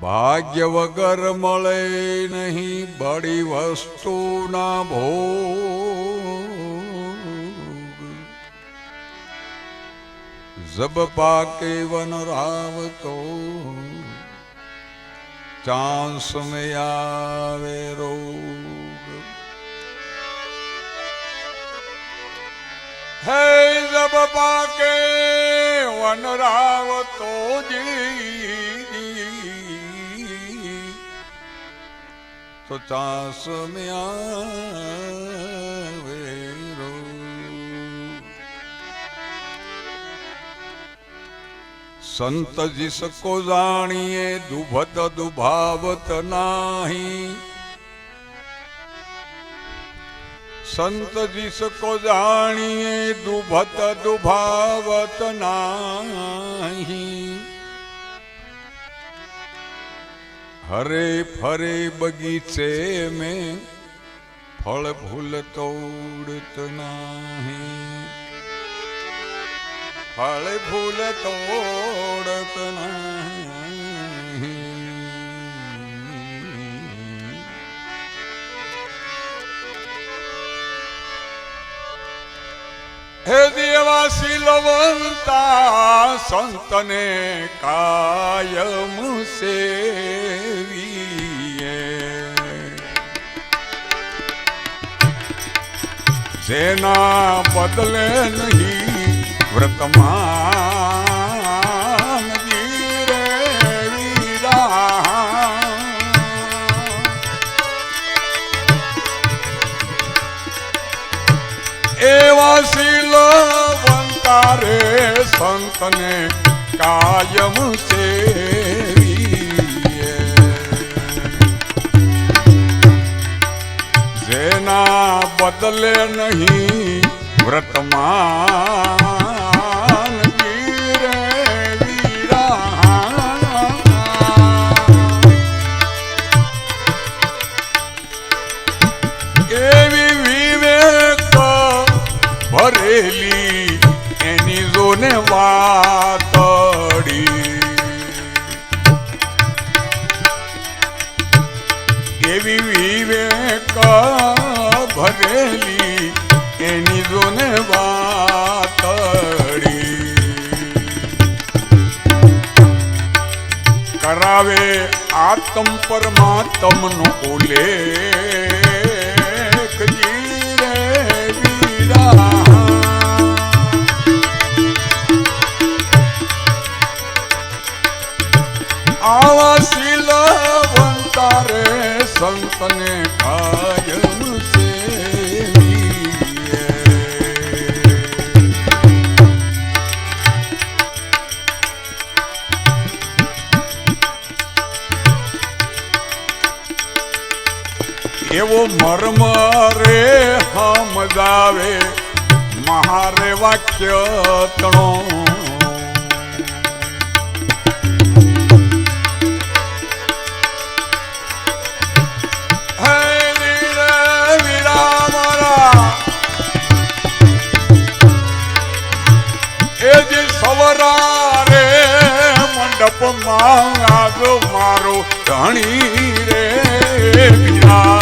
ભાગ્ય વગર મળે નહીં બડી વસ્તુના ભોગ. જબ પાકે વન રાવતો ચાંસ મે આવે રોગ. હે જબ પાકે વન રાવતો જી તો ચાસ રોગ સંત જીસકો જાણીએ દુભત દુભાવત નાહી. સંત જીસકો જાણીએ દુભત દુભાવત નાહી. હરે ફરે બગીચે में ફળ ફૂલ તોડત નાહી. ફળ ફૂલ તોડત નહીં. હે દેવાસી લવંતા સંતને કાયમ સેવીએ. જેના બદલે નહીં વ્રતમાન સંતને કાયમ સેવીએ. જેના બદલે નહીં વ્રતમાન વાતડી. એવી વિવેક ભરેલી એની જોને વાતડી. કરાવે આત્મ પરમાત્મનો ઉલ્લેખ આવા શીલવંતા રે સંતને કાયમ. એવો મર્મ રે સમજાવે મહારે વાક્ય તણો આજો મારો ધણી રે વિરાજે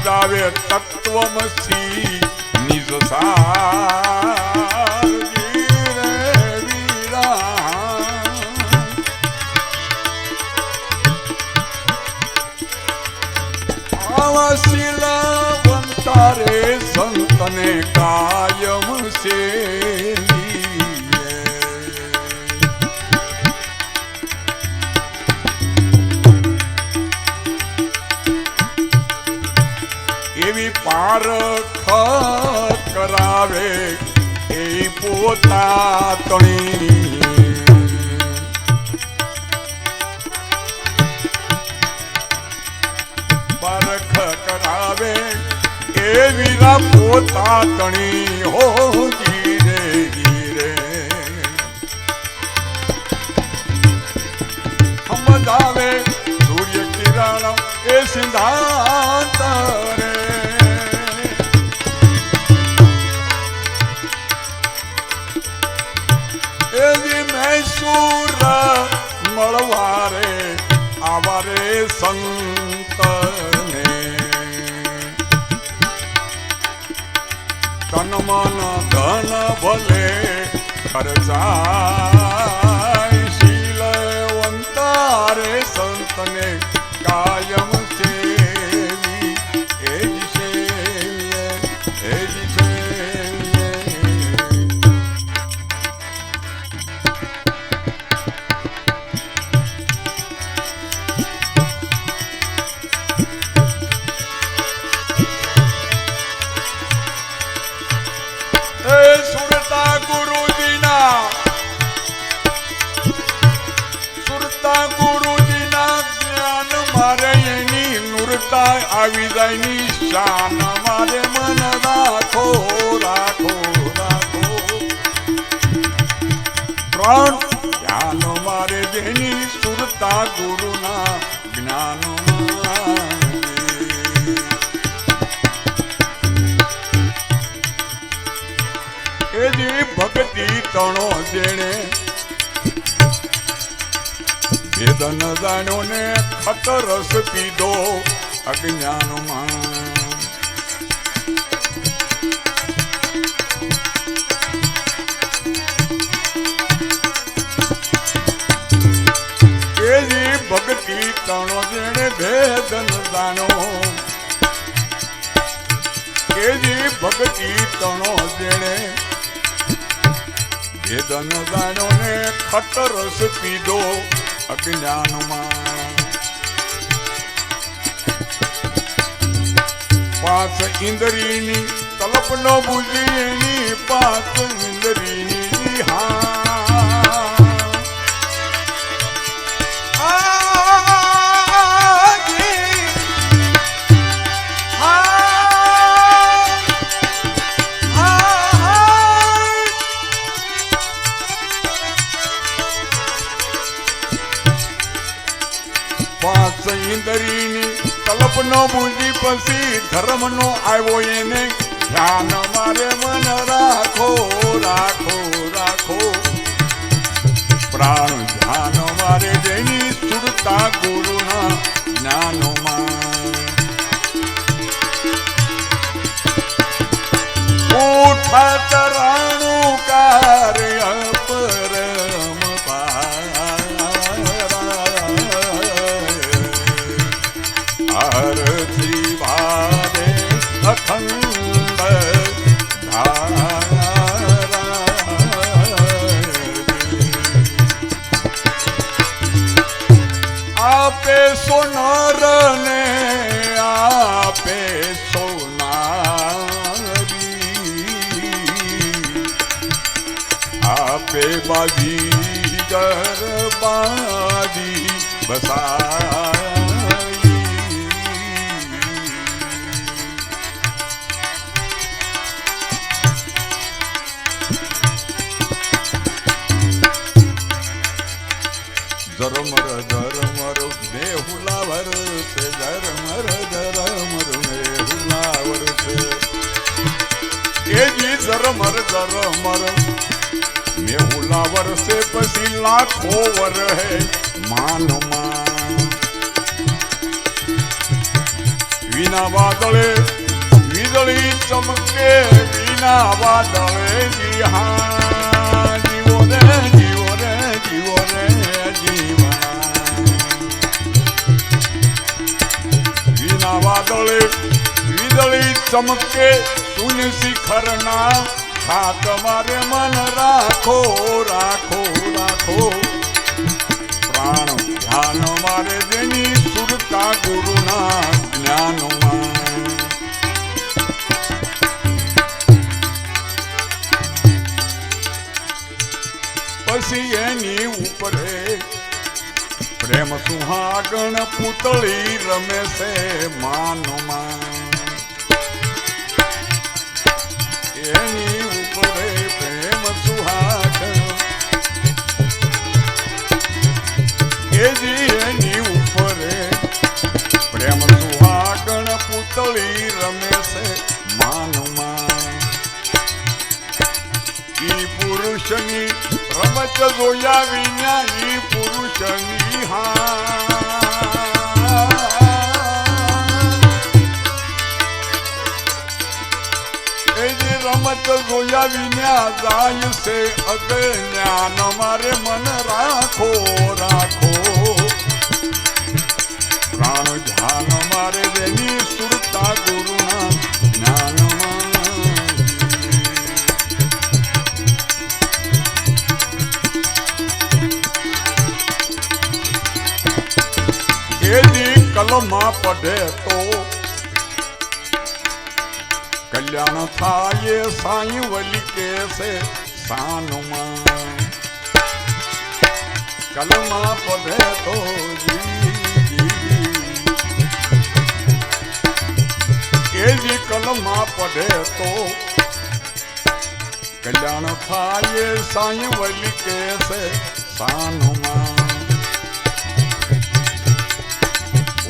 સમજાવે તત્વમસી નિજ સાર વીરા રે સંતને કાયમ સેવીએ. પારખ કરાવે એ પોતા તણી. પરખ કરાવે એ વીરા પોતા તણી હો ધીરે ધીરે. સમજાવે સૂર્ય કિરણ એ સિદ્ધાંત સંતને તન મન ધન ભલે ખર્ચાય શીલવંતા રે સંતને કાયમ આવી જાય મન રાખો રાખો રાખો પ્રણ ધ્યાન મારે જેની સુરતા ગુરુના જ્ઞાન મારે એની ભક્તિ તણો જેણે વેદન જાણ્યો ને ખતરસ પીધો. અજ્ઞાનમાં. એની ભક્તિ તણો જેણે વેદન જાણ્યો એજી ભક્તિ તણો જેણે વેદન જાણ્યો ને ખતરસ પીધો અજ્ઞાનમાં. પાંચ ઇન્દ્રિયની તલપનો બુજીની પાસ ઇન્દ્રિયની હા. પાંચ ઇન્દ્રિયની કલ્પનો બુજી પછી ધર્મનો આવ્યો એને. ધ્યાન મારે મન રાખો રાખો રાખો. પ્રાણ ધ્યાન મારે જેની સુરતા ગુરુના જ્ઞાનોમાં. ઉઠા તરાણું કાર્ય આપે બાજી ગરબાજી બસાઈ ઝરમર ઝરમર મેહુલાવર છે ધરમર ઝરમર મેહુલાવર છે એ જી ઝરમર ઝરમર મેહુલાવર વર્ષે પછી લાખો વર હે. માનમાં વિના વાદળે વીજળી ચમકે, વિના વાદળે વિહા જીવો રે જીવો રે જીવો રે જીવા વિના વાદળે વીજળી ચમકે શૂન્ય શિખરના હા, તમારે મન રાખો રાખો રાખો. પ્રાણ ધ્યાન મારે જેની સુરતા ગુરુના જ્ઞાનમાં. પછી એની ઉપરે પ્રેમ સુહાગણ પૂતળી રમે છે માનમાં. એની પૂતળી રમે છે માનમાં ઈ પુરુષની રમત જોયા વિના ઈ પુરુષની હા રમત જોયા વિના જાય છે અજ્ઞાન મારે મન રાખો રાખો. પ્રાણ ધ્યાન મારે થાય સાઈ વલી કે છે સાનુમાં કલમા પધે તો એવી કલમા પઢે તો કલ્યાણ થાય સાઈ વલી કે છે સાનુમાં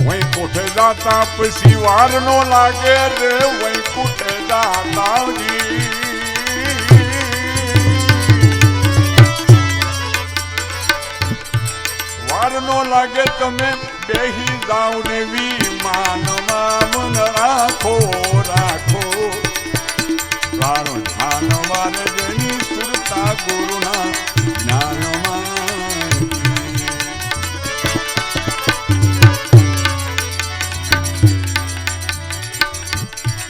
વહી કોઠે જાતા પછી વાર નો લાગે રે વહી કોઠે જાતાજી વાર નો લાગે તમે બેહી જાવ ને વી માનવા મન રાખો રાખો. તારો ધ્યાન વાર જેની સુરતા ગુરુના